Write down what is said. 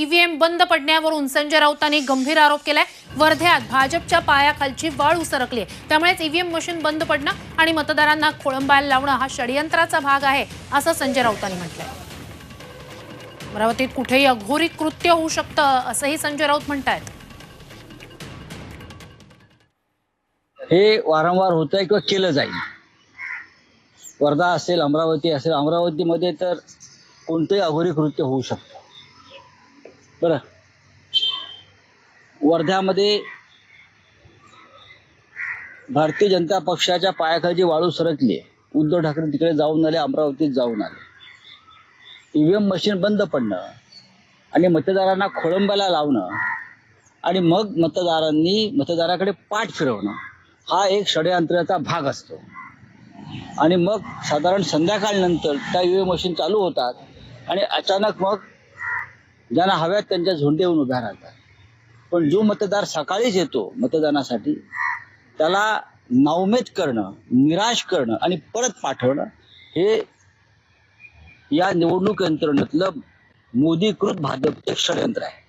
EVM बंद पडण्यावरून संजय राऊतांनी गंभीर आरोप केलाय. वर्ध्यात भाजपच्या पायाखालची वाळ उसरकली त्यामुळेच ईव्हीएम मशीन बंद पडणं आणि मतदारांना खोळंबायला लावणं हा षडयंत्राचा भाग आहे असं संजय राऊतांनी म्हटलंय. अमरावतीत कुठेही अघोरी कृत्य होऊ शकतं असंही संजय राऊत म्हणतायत. हे वारंवार होत आहे किंवा केलं जाईल? वर्धा असेल अमरावती असेल अमरावतीमध्ये तर कोणतंही अघोरी कृत्य होऊ शकतं. बरं. वर्ध्यामध्ये भारतीय जनता पक्षाच्या पायाखाली वाळू सरकली. उद्धव ठाकरे तिकडे जाऊन आले अमरावतीत जाऊन आले. ईव्हीएम मशीन बंद पडणं आणि मतदारांना खोळंबाला लावणं आणि मग मतदारांनी मतदाराकडे पाठ फिरवणं हा एक षडयंत्राचा भाग असतो. आणि मग साधारण संध्याकाळनंतर त्या ईव्हीएम मशीन चालू होतात आणि अचानक मग ज्यांना हव्यात त्यांच्या झोंडे येऊन उभ्या राहतात. पण जो मतदार सकाळीच येतो मतदानासाठी त्याला नावमेद करणं निराश करणं आणि परत पाठवणं हे या निवडणूक यंत्रणेतलं मोदीकृत भाजपचे षडयंत्र आहे.